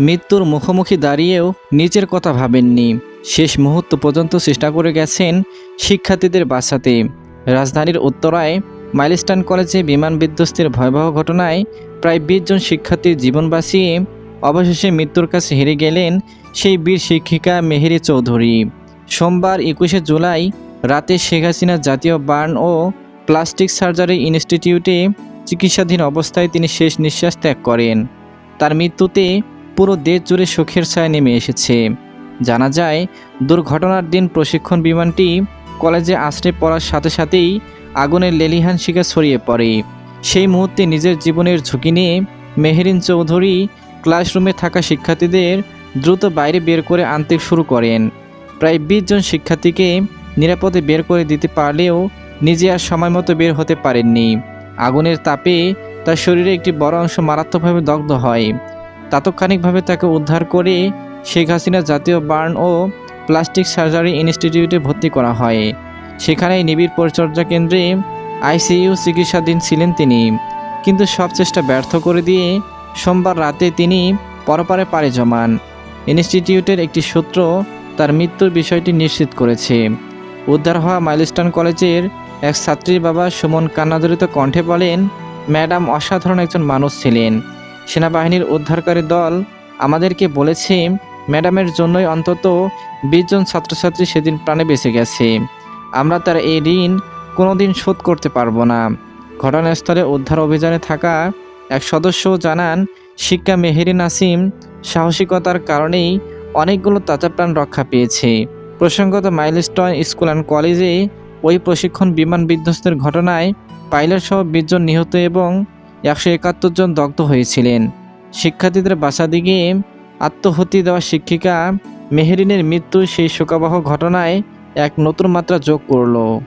মৃত্যুর মুখোমুখি দাঁড়িয়েও নিজের কথা ভাবেননি। শেষ মুহূর্ত পর্যন্ত চেষ্টা করে গেছেন শিক্ষার্থীদের বাঁচাতে। রাজধানীর উত্তরায় মাইলস্টান কলেজে বিমান বিধ্বস্তের ভয়াবহ ঘটনায় প্রায় বিশ জন শিক্ষার্থীর জীবন বাঁচিয়ে অবশেষে মৃত্যুর কাছে হেরে গেলেন সেই বীর শিক্ষিকা মেহেরি চৌধুরী। সোমবার একুশে জুলাই রাতে শেখ হাসিনা জাতীয় বার্ন ও প্লাস্টিক সার্জারি ইনস্টিটিউটে চিকিৎসাধীন অবস্থায় তিনি শেষ নিঃশ্বাস ত্যাগ করেন। তার মৃত্যুতে পুরো দেশ জুড়ে শোকের ছায়া নেমে এসেছে। জানা যায়, দুর্ঘটনার দিন প্রশিক্ষণ বিমানটি কলেজে আশ্রয় পড়ার সাথে সাথেই আগুনের লেলিহান শিকা ছড়িয়ে পড়ে। সেই মুহূর্তে নিজের জীবনের ঝুঁকি নিয়ে মেহেরিন চৌধুরী ক্লাসরুমে থাকা শিক্ষার্থীদের দ্রুত বাইরে বের করে আনতে শুরু করেন। প্রায় বিশ জন শিক্ষার্থীকে নিরাপদে বের করে দিতে পারলেও নিজে আর সময় মতো বের হতে পারেননি। আগুনের তাপে তার শরীরে একটি বড় অংশ মারাত্মকভাবে দগ্ধ হয়। তাৎক্ষণিকভাবে তাকে উদ্ধার করে শেখ হাসিনা জাতীয় বার্ন ও প্লাস্টিক সার্জারি ইনস্টিটিউটে ভর্তি করা হয়। সেখানেই নিবিড় পরিচর্যা কেন্দ্রে আইসিইউ চিকিৎসাধীন ছিলেন তিনি। কিন্তু সব চেষ্টা ব্যর্থ করে দিয়ে সোমবার রাতে তিনি পরপারে পাড়ি জমান। ইনস্টিটিউটের একটি সূত্র তার মৃত্যুর বিষয়টি নিশ্চিত করেছে। উদ্ধার হওয়া মাইলস্টোন কলেজের এক ছাত্রীর বাবা সুমন কান্নাজড়িত কণ্ঠে বলেন, ম্যাডাম অসাধারণ একজন মানুষ ছিলেন। সেনাবাহিনীর উদ্ধারকারী দল আমাদেরকে বলেছে, ম্যাডামের জন্যই অন্তত বিশ জন ছাত্রছাত্রী সেদিন প্রাণে বেঁচে গেছে। আমরা তার এই ঋণ কোনোদিন শোধ করতে পারব না। ঘটনাস্থলে উদ্ধার অভিযানে থাকা এক সদস্য জানান, শিক্ষা মেহেরি নাসিম সাহসিকতার কারণেই অনেকগুলো তাজা প্রাণ রক্ষা পেয়েছে। প্রসঙ্গত মাইলস্টোন স্কুল অ্যান্ড কলেজে ওই প্রশিক্ষণ বিমান বিধ্বস্তের ঘটনায় পাইলট সহ বিশ নিহত এবং একশো একাত্তর জন দগ্ধ হয়েছিলেন। শিক্ষার্থীদের বাসা দিকে আত্মহতি দেওয়া শিক্ষিকা মেহেরিনের মৃত্যু সেই শোকাবহ ঘটনায় এক নতুন মাত্রা যোগ করল।